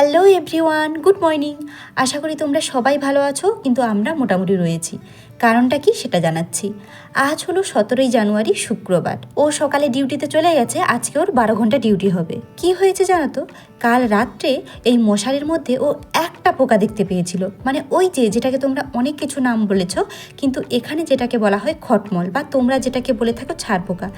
Hello everyone good morning. আশা করি তোমরা সবাই ভালো আছো কিন্তু আমরা মোটামুটি রয়েছি। কারণটা কি সেটা জানাচ্ছি। আজ হলো সতেরোই জানুয়ারি, শুক্রবার। ও সকালে ডিউটিতে চলে গেছে, আজকে ওর বারো ঘণ্টা ডিউটি হবে। কি হয়েছে জানো তো কাল রাত্রে এই মশারির মধ্যে ও একটা পোকা দেখতে পেয়েছিল। মানে ওই যে যেটাকে তোমরা অনেক কিছু নাম বলেছ, কিন্তু এখানে যেটাকে বলা হয় খটমল বা তোমরা যেটাকে বলে থাকো ছাড় পোকা।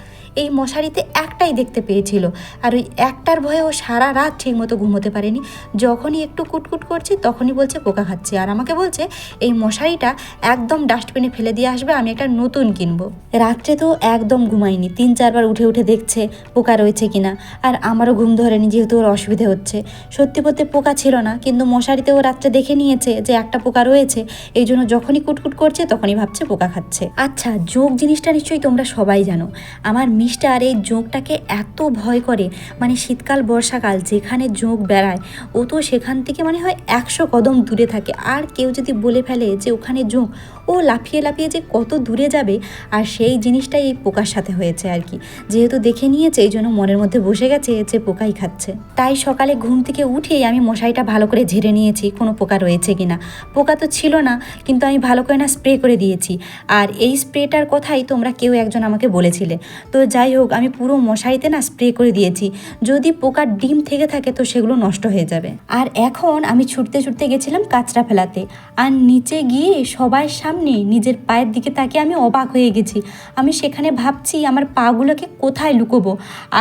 এই মশারিতে একটাই দেখতে পেয়েছিল। আর ওই একটার ভয়ে ও সারা রাত ঠিক মতো ঘুমোতে পারেনি। যখনই একটু কুটকুট করছে, তখনই বলছে পোকা খাচ্ছে। আর আমাকে বলছে, এই মশারিটা একদম ডাস্টবিনে ফেলে দিয়ে আসবে, আমি একটা নতুন কিনবো। রাত্রে তো একদম ঘুমাইনি, তিন চারবার উঠে উঠে দেখছে পোকা রয়েছে কিনা। আর আমারও ঘুম ধরেনি যেহেতু ওর অসুবিধে হচ্ছে। সত্যি বলতে পোকা ছিল না, কিন্তু মশারিতে ও রাত্রে দেখে নিয়েছে যে একটা পোকা রয়েছে, এই জন্য যখনই কুটকুট করছে তখনই ভাবছে পোকা খাচ্ছে। আচ্ছা যোগ জিনিসটা নিশ্চয়ই তোমরা সবাই জানো। আমার মিস্টার এই যোগটাকে এত ভয় করে মানে শীতকাল, বর্ষাকাল, যেখানে যোগ বেড়ায়, ও তো সেখান থেকে মানে হয় একশো কদম দূরে থাকে। আর কেউ যদি বলে ফেলে যে ওখানে যোগ ও লাফিয়ে লাফিয়ে যে কত দূরে যাবে আর সেই জিনিসটাই এই পোকার সাথে হয়েছে আর কি। যেহেতু দেখে নিয়েছে, এই জন্য মনের মধ্যে বসে গেছে যে পোকাই খাচ্ছে। তাই সকালে ঘুম থেকে উঠেই আমি মশারিটা ভালো করে ঝেড়ে নিয়েছি, কোনো পোকা রয়েছে কিনা। পোকা তো ছিল না, কিন্তু আমি ভালো করে না স্প্রে করে দিয়েছি। আর এই স্প্রেটার কথাই তোমরা কেউ একজন আমাকে বলেছিলে। তো যাই হোক, আমি পুরো মশারিতে না স্প্রে করে দিয়েছি। যদি পোকার ডিম থেকে থাকে তো সেগুলো নষ্ট হয়ে যাবে। আর এখন আমি ছুটতে ছুটতে গেছিলাম কাঁচরা ফেলাতে আর নিচে গিয়ে সবার সামনে নিজের পায়ের দিকে তাকিয়ে আমি অবাক হয়ে গেছি। আমি সেখানে ভাবছি, আমার পাগুলোকে কোথায় লুকোবো?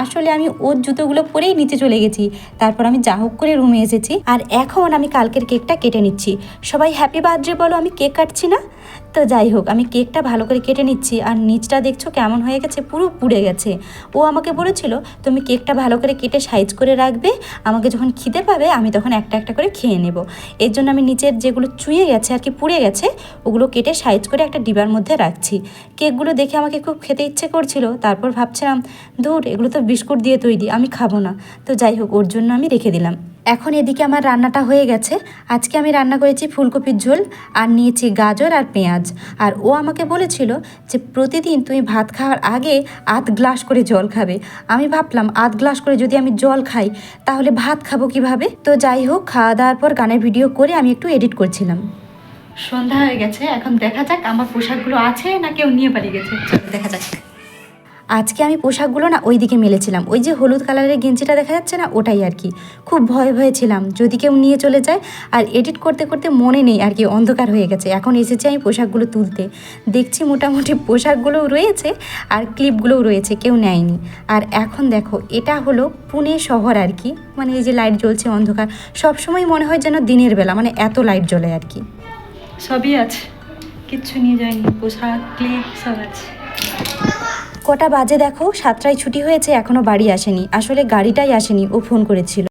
আসলে আমি ওর জুতোগুলো পরেই নিচে চলে গেছি। তারপর আমি যা হোক করে রুমে এসেছি। আর এখন আমি কালকের কেকটা কেটে নিচ্ছি। সবাই হ্যাপি বার্থডে বলো, আমি কেক কাটছি না? তো যাই হোক, আমি কেকটা ভালো করে কেটে নিচ্ছি আর নিচটা দেখছ কেমন হয়ে গেছে? পুরো পুড়ে গেছে। ও আমাকে বলেছিল, তুমি কেকটা ভালো করে কেটে সাইজ করে রাখবে, আমাকে যখন খিদে পাবে, আমি তখন একটা একটা করে খেয়ে নেব। এর জন্য আমি নিচের যেগুলো চুয়ে গেছে আর কি পুড়ে গেছে, ওগুলো কেটে সাইজ করে একটা ডিবার মধ্যে রাখছি। কেকগুলো দেখে আমাকে খুব খেতে ইচ্ছে করছিল, তারপর ভাবছিলাম, ধুর, এগুলো তো বিস্কুট দিয়ে তৈরি, আমি খাব না। তো যাই হোক, ওর জন্য আমি রেখে দিলাম। এখন এদিকে আমার রান্নাটা হয়ে গেছে। আজকে আমি রান্না করেছি ফুলকপির ঝোল আর নিয়েছি গাজর আর পেঁয়াজ। আর ও আমাকে বলেছিল যে প্রতিদিন তুমি ভাত খাওয়ার আগে আধ গ্লাস করে জল খাবে। আমি ভাবলাম আধ গ্লাস করে যদি আমি জল খাই তাহলে ভাত খাব কীভাবে? তো যাই হোক খাওয়া দাওয়ার পর গানের ভিডিও করে আমি একটু এডিট করছিলাম। সন্ধ্যা হয়ে গেছে এখন দেখা যাক আমার পোশাকগুলো আছে না কেউ নিয়ে পালিয়ে গেছে। দেখা যাক। আজকে আমি পোশাকগুলো না ওই দিকে মেলেছিলাম। ওই যে হলুদ কালারের গেঞ্জিটা দেখা যাচ্ছে না, ওটাই আর কি। খুব ভয় ভয়ে ছিলাম। যদি কেউ নিয়ে চলে যায়, আর এডিট করতে করতে মনে নেই আর কি, অন্ধকার হয়ে গেছে। এখন এসেছি আমি পোশাকগুলো তুলতে। দেখছি মোটামুটি পোশাকগুলোও রয়েছে আর ক্লিপগুলোও রয়েছে, কেউ নেয়নি। আর এখন দেখো, এটা হলো পুনে শহর আর কি। মানে এই যে লাইট জ্বলছে অন্ধকার, সবসময় মনে হয় যেন দিনের বেলা মানে এত লাইট জ্বলে আর কি। সবই আছে। কিচ্ছু নিয়ে যায়নি পোশাক, ক্লিপ, সব আছে। কটা বাজে দেখো? সাতটায় ছুটি হয়েছে, এখনও বাড়ি আসেনি। আসলে গাড়িটাই আসেনি, ও ফোন করেছিল।